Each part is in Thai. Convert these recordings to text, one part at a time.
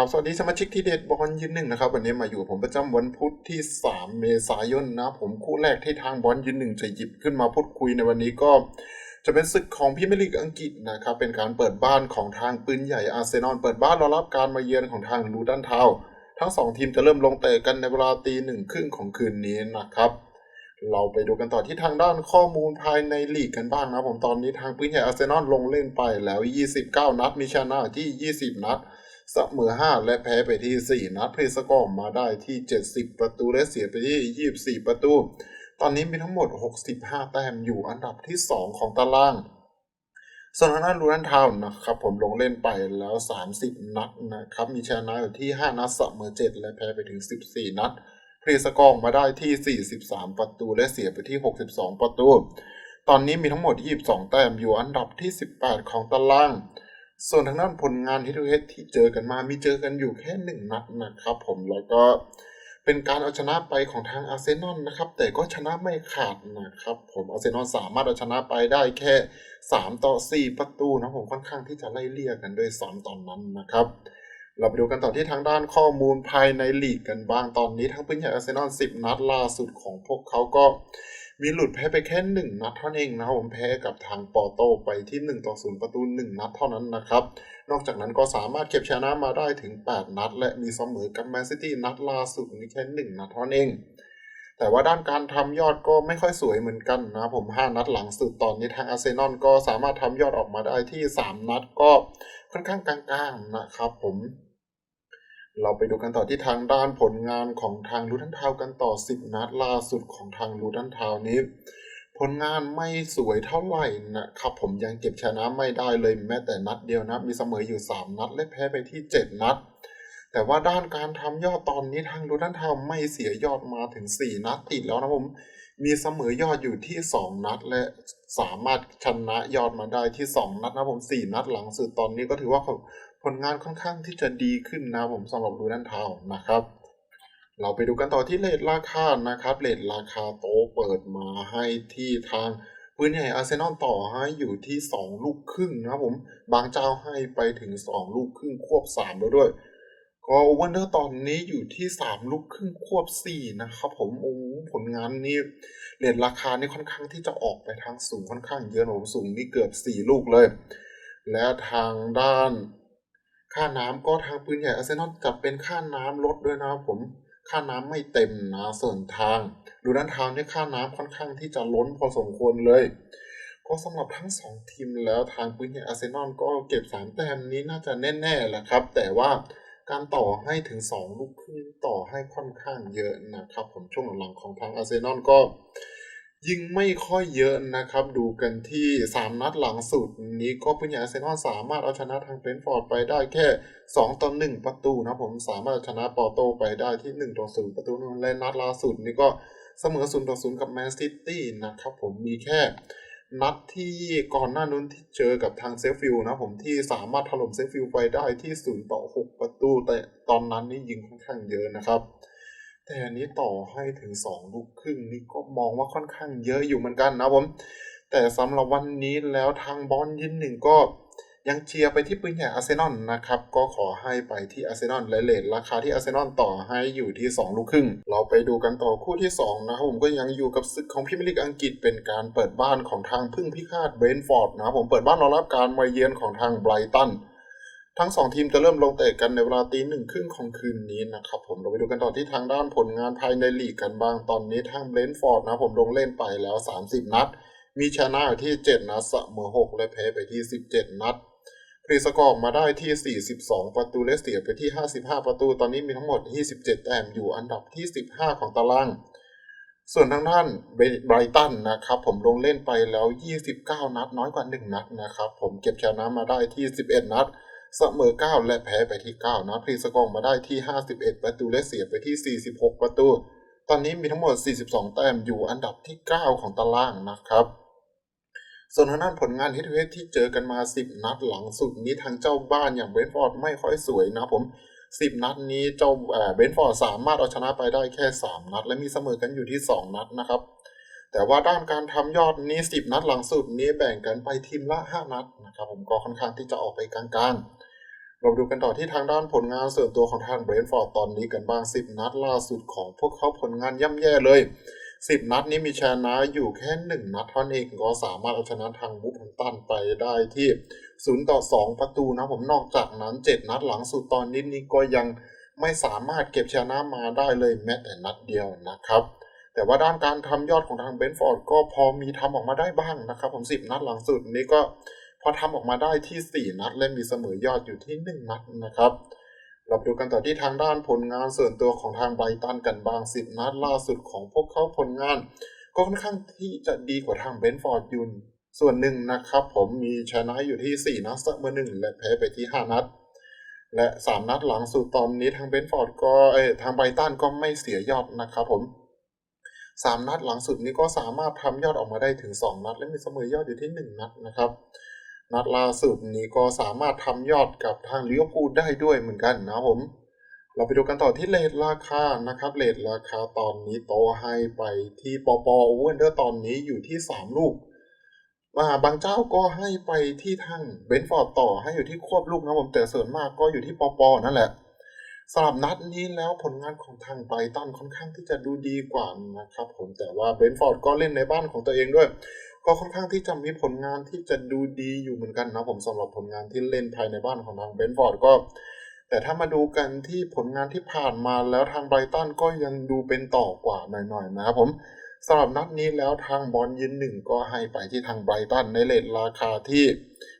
ครับสวัสดีสมาชิกที่เด็ดบอลยืนหนึ่งนะครับวันนี้มาอยู่ผมประจำวันพุธที่ 3 เมษายนนะผมคู่แรกที่ทางบอลยืนหนึ่งจะหยิบขึ้นมาพูดคุยในวันนี้ก็จะเป็นศึกของพรีเมลีกอังกฤษนะครับเป็นการเปิดบ้านของทางปืนใหญ่อาร์เซนอลเปิดบ้านรอรับการมาเยือนของทางลูดันทาวทั้งสองทีมจะเริ่มลงเตะกันในเวลาตีหนึ่งครึ่งของคืนนี้นะครับเราไปดูกันต่อที่ทางด้านข้อมูลภายในลีกกันบ้างนะผมตอนนี้ทางปืนใหญ่อาร์เซนอลลงเล่นไปแล้ว 29 นัดมีชนะที่ 20 นัด เสมอ5และแพ้ไปที่ 4 นัดเพลสกอร์มาได้ที่ 70 ประตูและเสียไปที่ 24 ประตู ตอนนี้มีทั้งหมด 65 แต้มอยู่อันดับที่ 2 ของตารางส่วนทางด้านลูนันทาวน์นะครับผมลงเล่นไปแล้ว 30 นัดนะครับ มีชนะอยู่ที่ 5 นัดเสมอ7 และแพ้ไปถึง 14 นัดเพลสกอร์มาได้ที่ 43 ประตูและเสียไปที่ 62 ประตู ตอนนี้มีทั้งหมด 22 แต้มอยู่อันดับที่ 18 ของตาราง ส่วนทางด้านผลงานที่ทุกเฮดที่เจอกันมามีเจอกันอยู่แค่หนึ่งนัดนะครับผมแล้วก็เป็นการเอาชนะไปของทางอาร์เซนอลนะครับ แต่ก็ชนะไม่ขาดนะครับ ผมอาร์เซนอลสามารถเอาชนะไปได้แค่ 3 ต่อ 4 ประตูนะผมค่อนข้างที่จะไล่เลี่ยกันด้วยซ้ำตอนนั้นนะครับ เราไปดูกันต่อที่ทางด้านข้อมูลภายในลีกกันบ้างตอนนี้ทั้งปืนใหญ่อาร์เซนอล10 นัดล่าสุดของพวกเขาก็ มีหลุดแพ้ไปแค่หนึ่งนัดเท่านั้นเองนะครับผมแพ้กับทางปอโตไปที่1ต่อ0ประตู1นัดเท่านั้นนะครับ นอกจากนั้นก็สามารถเก็บชนะมาได้ถึง 8 นัด และมีเสมอกับแมนซิตี้นัดล่าสุดนี้แค่1นัดเท่านั้นเองแต่ว่าด้านการทำยอดก็ไม่ค่อยสวยเหมือนกันนะผม 5 นัดหลังสุดตอนนี้ทางอาร์เซนอลก็สามารถทำยอดออกมาได้ที่ 3 นัดก็ค่อนข้างกลางๆนะครับผม เราไปดูกันต่อที่ทางด้านผลงานของทางลูทันทาวกันต่อ 10 นัดล่าสุดของทางลูทันทาวน์นี้ ผลงานไม่สวยเท่าไหร่นะครับ ผมยังเก็บชนะไม่ได้เลยแม้แต่นัดเดียวนะ มีเสมออยู่ 3 นัดและแพ้ไปที่ 7 นัด แต่ว่าด้านการทำยอดตอนนี้ทางลูทันทาวไม่เสียยอดมาถึง 4 นัดติดแล้วนะผม มีเสมอยอดอยู่ที่ 2 นัด และสามารถชนะยอดมาได้ที่ 2 นัดนะผม 4 นัดหลังสุดตอนนี้ก็ถือว่า ผลงานค่อนข้างที่จะดีขึ้นนะผมสำหรับลูทันทาวนะครับ เราไปดูกันต่อที่เลทราคานะครับเลทราคาโตเปิดมาให้ที่ทางปืนใหญ่อาร์เซนอลต่อให้อยู่ที่ 2 ลูกครึ่งนะครับผมบางเจ้าให้ไปถึง 2 ลูกครึ่งควบ 3 แล้วด้วยก็โอเวอร์เนอร์ตอนนี้อยู่ที่ 3 ลูกครึ่งควบ 4 นะครับผมโอ้ผลงานนี้เลทราคานี่ค่อนข้างที่จะออกไปทางสูงค่อนข้างเยอะนะผมสูงนี่เกือบ 4 ลูกเลย และทางด้าน ค่าน้ำก็ทางปืนใหญ่อาร์เซนอลจัดเป็นค่าน้ำลดด้วยนะครับผมค่าน้ำไม่เต็มนะส่วนทางดูด้านทางเนี่ยค่าน้ำค่อนข้างที่จะล้นพอสมควรเลย ก็สำหรับทั้งสองทีมแล้วทางปืนใหญ่อาร์เซนอลก็เก็บสามแต้มนี้น่าจะแน่ๆแหละครับ แต่ว่าการต่อให้ถึง 2 ลูกครึ่งต่อให้ค่อนข้างเยอะนะครับ ผมช่วงหลังๆของทางอาร์เซนอลก็ ยิงไม่ค่อยเยอะนะครับ ดูกันที่ 3 นัดหลังสุดนี้ก็ปืนใหญ่อาร์เซนอลสามารถเอาชนะทางเบรนท์ฟอร์ดไปได้แค่ 2ต่อ1ประตูนะผมสามารถชนะปอโตไปได้ที่1ต่อ0ประตูและนัดล่าสุดนี้ก็เสมอ0ต่อ0กับแมนซิตี้นะครับผมมีแค่นัดที่ก่อนหน้านู้นที่เจอกับทางเซฟฟิล์นะผมที่สามารถถล่มเซฟฟิล์ไปได้ที่0ต่อ6ประตูแต่ตอนนั้นนี่ยิงค่อนข้างเยอะนะครับ แต่อันนี้ต่อให้ถึง2ลูกครึ่งนี่ก็มองว่าค่อนข้างเยอะอยู่เหมือนกันนะผม แต่สำหรับวันนี้แล้วทางบอลยินหนึ่งก็ยังเชียร์ไปที่ปืนใหญ่อาร์เซนอลนะครับ ก็ขอให้ไปที่อาร์เซนอลและเลทราคาที่อาร์เซนอลต่อให้อยู่ที่ 2 ลูกครึ่ง เราไปดูกันต่อคู่ที่ 2 นะครับผมก็ยังอยู่กับศึกของพรีเมลีกอังกฤษเป็นการเปิดบ้านของทางพึ่งพิฆาตเบรนฟอร์ดนะครับผมเปิดบ้านรอรับการมาเยือนของทางไบรตัน ทั้งสองทีมจะเริ่มลงเตะกันในเวลาตีหนึ่งครึ่งของคืนนี้นะครับผมเราไปดูกันต่อที่ทางด้านผลงานภายในลีกกันบ้างตอนนี้ทางเบรนท์ฟอร์ดนะผมลงเล่นไปแล้ว 30 นัด มีชนะอยู่ที่ 7 นัดเสมอ6และแพ้ไปที่ 17 นัดพรีสกอร์มาได้ที่ 42 ประตูและเสียไปที่ 55 ประตู ตอนนี้มีทั้งหมด 27 แต้มอยู่อันดับที่ 15 ของตาราง ส่วนทางด้านไบรตันนะครับ ผมลงเล่นไปแล้ว 29 นัดน้อยกว่า 1 นัดนะครับ ผมเก็บชนะมาได้ที่ 11 นัด เสมอ 9 และแพ้ไปที่ 9 นะ พรีสกอร์มาได้ที่ 51 ประตูและเสียไปที่ 46 ประตู ตอนนี้มีทั้งหมด 42 แต้มอยู่อันดับที่ 9 ของตารางนะครับ ส่วนทางด้านผลงานฮดทูเฮดที่เจอกันมา 10 นัดหลังสุดนี้ทางเจ้าบ้านอย่างเบนฟอร์ดไม่ค่อยสวยนะผม 10 นัดนี้เจ้าเบนฟอร์ดสามารถเอาชนะไปได้แค่ 3 นัด และมีเสมอกันอยู่ที่ 2 นัดนะครับแต่ว่าด้านการทำยอดนี้ 10 นัดหลังสุดนี้แบ่งกันไปทีมละ 5 นัดนะครับผมก็ค่อนข้างที่จะออกไปกลางๆ เราดูกันต่อที่ทางด้านผลงานส่วนตัวของทางเบรนท์ฟอร์ดตอนนี้กันบ้าง 10 นัดล่าสุดของพวกเขาผลงานย่ำแย่เลย 10 นัดนี้มีชนะอยู่แค่ 1 นัดเท่านั้นเองก็สามารถเอาชนะทางบุพันตันไปได้ที่ 0 ต่อ 2 ประตูนะผมนอกจากนั้น 7 นัดหลังสุดตอนนี้นี่ก็ยังไม่สามารถเก็บชนะมาได้เลยแม้แต่นัดเดียวนะครับ แต่ว่าด้านการทำยอดของทางเบนฟอร์ดก็พอมีทำออกมาได้บ้างนะครับ ผม 10 นัดหลังสุดนี้ก็ พอทำออกมาได้ที่ 4 นัด และมีเสมอยอดอยู่ที่ 1 นัดนะครับ เราดูกันต่อที่ทางด้านผลงานส่วนตัวของทางไบรตันกันบาง 10 นัดล่าสุดของพวกเขาผลงาน ก็ค่อนข้างที่จะดีกว่าทางเบนฟอร์ดยุนส่วนหนึ่งนะครับ ผมมีชนะอยู่ที่ 4 นัดเสมอหนึ่งและแพ้ไปที่ 5 นัด และ 3 นัดหลังสุดตอนนี้ทางเบนฟอร์ดก็เอทางไบรตันก็ไม่เสียยอดนะครับผมสามนัดหลังสุดนี้ก็สามารถทำยอดออกมาได้ถึง 2 นัด และมีเสมอยอดอยู่ที่ 1 นัดนะครับ นัดล่าสุดนี้ก็สามารถทำยอดกับทางลิเวอร์พูลได้ด้วยเหมือนกันนะผม เราไปดูกันต่อที่เลทราคานะครับเลทราคาตอนนี้โตให้ไปที่ปอปอเวนเดอร์ตอนนี้อยู่ที่ 3 ลูกมาบางเจ้าก็ให้ไปที่ทางเบนฟอร์ดต่อให้อยู่ที่ควบลูกนะผมแต่ส่วนมากก็อยู่ที่ปอปอนั่นแหละ สำหรับนัดนี้แล้วผลงานของทางไบรตันค่อนข้างที่จะดูดีกว่านะครับ ผมแต่ว่าเบนฟอร์ดก็เล่นในบ้านของตัวเองด้วย ก็ค่อนข้างที่จะมีผลงานที่จะดูดีอยู่เหมือนกันนะผมสำหรับผลงานที่เล่นภายในบ้านของทางเบนฟอร์ดก็ แต่ถ้ามาดูกันที่ผลงานที่ผ่านมาแล้วทางไบรตันก็ยังดูเป็นต่อกว่าหน่อยๆนะครับผมสำหรับนัดนี้แล้วทางบอลยืนหนึ่งก็ให้ไปที่ทางไบรตันในเลทราคาที่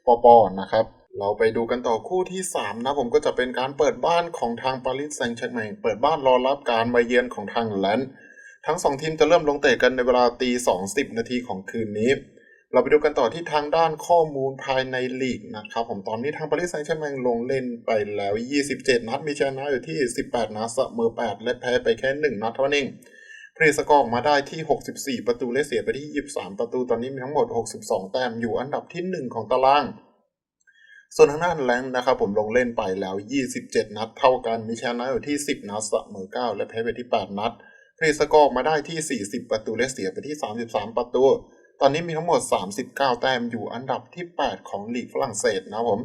ปอปอนะครับ เราไปดูกันต่อคู่ที่ 3 นะผมก็จะเป็นการเปิดบ้านของทางปารีสแซงต์แชร์แมงเปิดบ้านรอรับการมาเยือนของทางแลนด์ทั้ง 2 ทีมจะเริ่มลงเตะกันในเวลาตี20นาทีของคืนนี้ เราไปดูกันต่อที่ทางด้านข้อมูลภายในลีกนะครับผมตอนนี้ทางปารีสแซงต์แชร์แมงลงเล่นไปแล้ว 27 นัดมีชนะอยู่ที่ 18 นัดเสมอ8 และแพ้ไปแค่ 1 นัดเท่านั้นเองเพรสกอร์ออกมาได้ที่ 64 ประตูและเสียไปที่ 23 ประตูตอนนี้มีทั้งหมด 62 แต้มอยู่อันดับที่ 1 ของตาราง ส่วนทางด้านแรงนะครับผมลงเล่นไปแล้ว 27 นัด เท่ากันมีชนะอยู่ที่ 10 นัดเสมอ9และแพ้ไปที่ 8 นัดเพรสกอร์ออกมาได้ที่ 40 ประตูและเสียไปที่ 33 ประตู ตอนนี้มีทั้งหมด 39 แต้มอยู่อันดับที่ 8 ของลีกฝรั่งเศสนะผม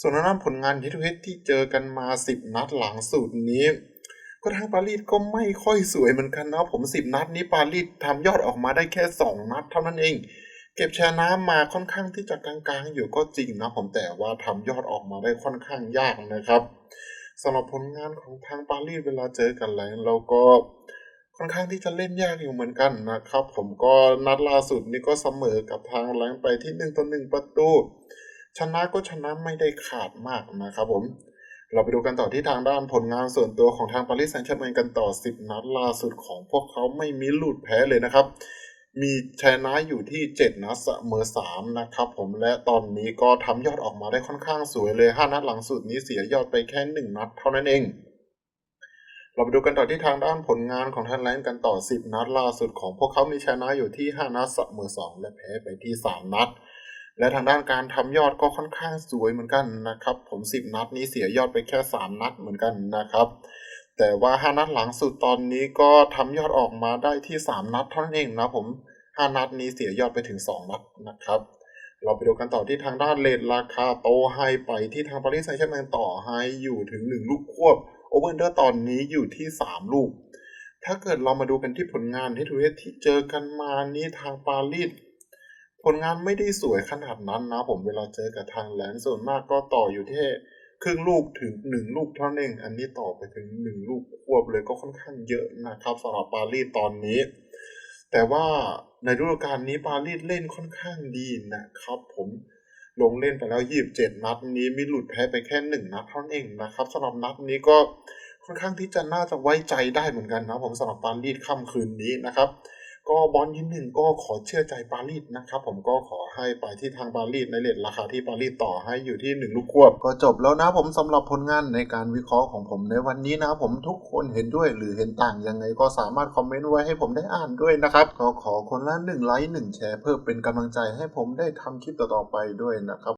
ส่วนทางด้านผลงานที่ทุกที่เจอกันมา 10 นัดหลังสุดนี้ก็ทางปารีสก็ไม่ค่อยสวยเหมือนกันนะผม 10 นัดนี้ปารีสทำยอดออกมาได้แค่ 2 นัดเท่านั้นเอง เก็บแชนะมาค่อนข้างที่จะกลางๆ อยู่ก็จริงนะผมแต่ว่าทำยอดออกมาได้ค่อนข้างยากนะครับสำหรับผลงานของทางปารีสเวลาเจอกันแล้วเราก็ค่อนข้างที่จะเล่นยากอยู่เหมือนกันนะครับ ผมก็นัดล่าสุดนี้ก็เสมอกับทางแรงไปที่1ต่อ1ประตู ชนะก็ชนะไม่ได้ขาดมากนะครับผมเราไปดูกันต่อที่ทางด้านผลงานส่วนตัวของทางปารีสแซงต์แชร์แมงกันต่อ 10 นัดล่าสุดของพวกเขาไม่มีหลุดแพ้เลยนะครับ มีชนะอยู่ที่ 7 นัดเสมอ3นะครับผมและตอนนี้ก็ทำยอดออกมาได้ค่อนข้างสวยเลย 5 นัดหลังสุดนี้เสียยอดไปแค่ 1 นัดเท่านั้นเอง เราไปดูกันต่อที่ทางด้านผลงานของทางแลนด์กันต่อ 10 นัดล่าสุดของพวกเขามีชนะอยู่ที่ 5 นัดเสมอ2 และแพ้ไปที่ 3 นัด และทางด้านการทำยอดก็ค่อนข้างสวยเหมือนกันนะครับ ผม 10 นัดนี้เสียยอดไปแค่ 3 นัดเหมือนกันนะครับ แต่ว่า5นัดหลังสุดตอนนี้ก็ทำยอดออกมาได้ที่3นัดเท่านั้นเองนะผม5นัดนี้เสียยอดไปถึง2นัดนะครับ เราไปดูกันต่อที่ทางด้านเลทราคาโตให้ไปที่ทางปารีสแซงต์แชร์แมงต่อให้อยู่ถึง1ลูกควบโอเวอร์เดอร์ตอนนี้อยู่ที่3ลูก ถ้าเกิดเรามาดูกันที่ผลงานที่ทูเอที่เจอกันมานี้ทางปารีสผลงานไม่ได้สวยขนาดนั้นนะผมเวลาเจอกับทางแลนด์ส่วนมากก็ต่ออยู่ที่ ครึ่งลูกถึงหนึ่งลูกเท่านั้นเอง อันนี้ต่อไปถึงหนึ่งลูกควบเลยก็ค่อนข้างเยอะนะครับสำหรับปารีสตอนนี้ แต่ว่าในฤดูกาลนี้ปารีสเล่นค่อนข้างดีนะครับผมลงเล่นไปแล้ว27นัดนี้มีหลุดแพ้ไปแค่หนึ่งนัดเท่านั้นเองนะครับสำหรับนัดนี้ก็ค่อนข้างที่จะน่าจะไว้ใจได้เหมือนกันนะผมสำหรับปารีสค่ำคืนนี้นะครับ ก็บอลยินหนึ่งก็ขอเชื่อใจปารีสนะครับ ผมก็ขอให้ไปที่ทางปารีสในเลทราคาที่ปารีสต่อให้อยู่ที่1ลูกควบ ก็จบแล้วนะผมสำหรับผลงานในการวิเคราะห์ของผมในวันนี้นะผมทุกคนเห็นด้วยหรือเห็นต่างยังไงก็สามารถคอมเมนต์ไว้ให้ผมได้อ่านด้วยนะครับก็ขอคนละ1ไลค์1แชร์เพื่อเป็นกำลังใจให้ผมได้ทำคลิปต่อๆไปด้วยนะครับ